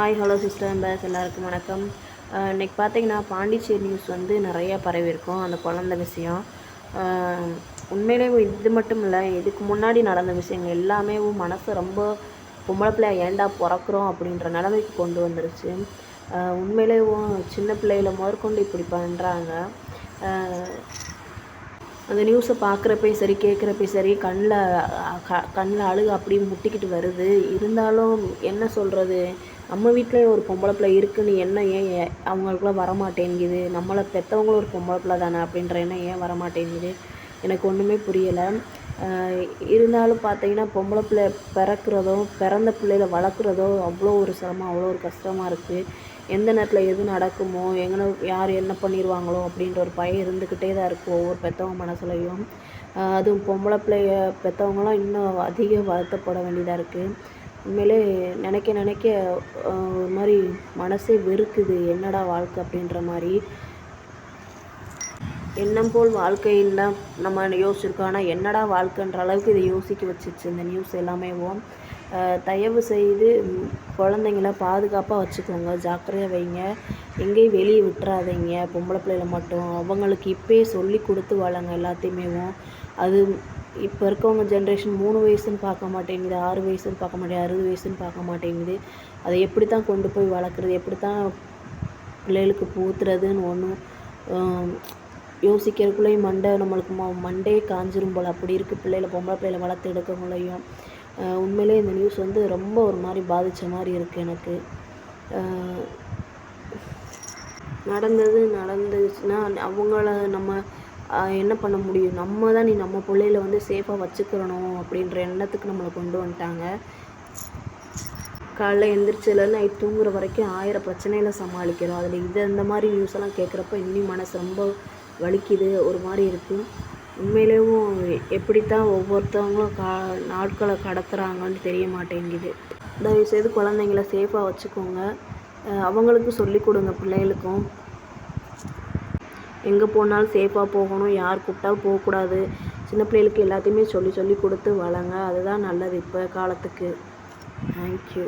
Hi hello sister base எல்லாருக்கும் வணக்கம். இன்றைக்கி இன்னைக்கு பார்த்தீங்கன்னா பாண்டிச்சேரி நியூஸ் வந்து நிறையா பரவியிருக்கும் அந்த குழந்த விஷயம். உண்மையிலே இது மட்டும் இல்லை இதுக்கு முன்னாடி நடந்த விஷயங்கள் எல்லாமே மனசு ரொம்ப பொம்பளை பிள்ளை ஏண்டா பிறக்கிறோம் அப்படின்ற நிலைமைக்கு கொண்டு வந்துருச்சு. உண்மையிலேயும் சின்ன பிள்ளைகளை முதற்கொண்டு இப்படி பண்ணுறாங்க அந்த நியூஸை பார்க்குறப்பையும் சரி கேட்குறப்பையும் சரி கண்ணில் க கண்ணில் அழுகு அப்படியே முட்டிக்கிட்டு வருது. இருந்தாலும் என்ன சொல்கிறது நம்ம வீட்டில் ஒரு பொம்பளை பிள்ளை இருக்குன்னு எண்ணம் ஏன் ஏ- வரமாட்டேங்குது? நம்மளை பெற்றவங்களும் ஒரு பொம்பளை பிள்ளை தானே அப்படின்ற எண்ணம் ஏன் வரமாட்டேங்குது? எனக்கு ஒன்றுமே புரியலை. இருந்தாலும் பார்த்தீங்கன்னா பொம்பளை பிள்ளை பிறக்கிறதோ பிறந்த பிள்ளையில வளர்க்குறதோ அவ்வளோ ஒரு சிரமம் அவ்வளோ ஒரு கஷ்டமாக இருக்குது எந்த நேரத்தில் எது நடக்குமோ எங்கன யார் என்ன பண்ணிடுவாங்களோ அப்படின்ற ஒரு பயம் இருந்துக்கிட்டே தான் இருக்கும் ஒவ்வொரு பெற்றவங்க மனசுலையும். அதுவும் பொம்பளை பிள்ளைய பெற்றவங்களாம் இன்னும் அதிக வருத்தப்பட வேண்டியதாக இருக்குது உண்மையிலே நினைக்க நினைக்க ஒரு மாதிரி மனசே வெறுக்குது. என்னடா வாழ்க்கை அப்படின்ற மாதிரி. எண்ணம் போல் வாழ்க்கையில் நம்ம யோசிச்சிருக்கோம். ஆனால் என்னடா வாழ்க்கைன்ற அளவுக்கு இதை யோசிக்க வச்சிச்சு இந்த நியூஸ் எல்லாமேவும் தயவு செய்து குழந்தைங்கள பாதுகாப்பாக வச்சுக்கோங்க. ஜாக்கிரதையாக வைங்க. எங்கேயும் வெளியே விட்டுறாதீங்க. பொம்பளை பிள்ளைகளை மட்டும். அவங்களுக்கு இப்போயே சொல்லி கொடுத்து வளங்க எல்லாத்தையுமேவும் அது இப்போ இருக்கவங்க ஜென்ரேஷன் மூணு வயசுன்னு பார்க்க மாட்டேங்குது ஆறு வயசுன்னு பார்க்க மாட்டேங்குது அறுபது வயசுன்னு பார்க்க மாட்டேங்குது. அதை எப்படி தான் கொண்டு போய் வளர்க்குறது எப்படி தான் பிள்ளைகளுக்கு பூத்துறதுன்னு ஒன்றும் யோசிக்கிறதுக்குள்ளேயும் மண்டை நம்மளுக்கு ம மண்டே காஞ்சிரும் போல். அப்படி இருக்குது பிள்ளைகளை பொம்பளை பிள்ளைகளை வளர்த்து எடுக்கவங்களையும் உண்மையிலே இந்த நியூஸ் வந்து ரொம்ப ஒரு மாதிரி பாதித்த மாதிரி இருக்குது எனக்கு. நடந்தது நடந்துச்சுன்னா அவங்கள நம்ம என்ன பண்ண முடியும்? நம்ம தான் நீ நம்ம பிள்ளையில வந்து சேஃபாக வச்சுக்கிறணும் அப்படின்ற எண்ணத்துக்கு நம்மளை கொண்டு வந்துட்டாங்க. காலைல எந்திரிச்சதுலேருந்து நைட் தூங்குற வரைக்கும் ஆயிரம் பிரச்சனைகளை சமாளிக்கிறோம். அதில் இது இந்த மாதிரி நியூஸ் எல்லாம் கேட்குறப்ப இன்னும் மனசு ரொம்ப வலிக்குது ஒரு மாதிரி இருக்குது உண்மையிலேயும் எப்படித்தான் ஒவ்வொருத்தவங்களும் கா நாட்களை கடத்துகிறாங்கன்னு தெரிய மாட்டேங்குது. தயவுசெய்து குழந்தைங்கள சேஃபாக வச்சுக்கோங்க. அவங்களுக்கும் சொல்லிக் கொடுங்க பிள்ளைகளுக்கும். எங்கே போனாலும் சேஃபாக போகணும் யார் கூப்பிட்டாலும் போகக்கூடாது. சின்ன பிள்ளைகளுக்கு எல்லாத்தையுமே சொல்லி சொல்லி கொடுத்து வளங்க. அதுதான் நல்லது இப்போ காலத்துக்கு. தேங்க்யூ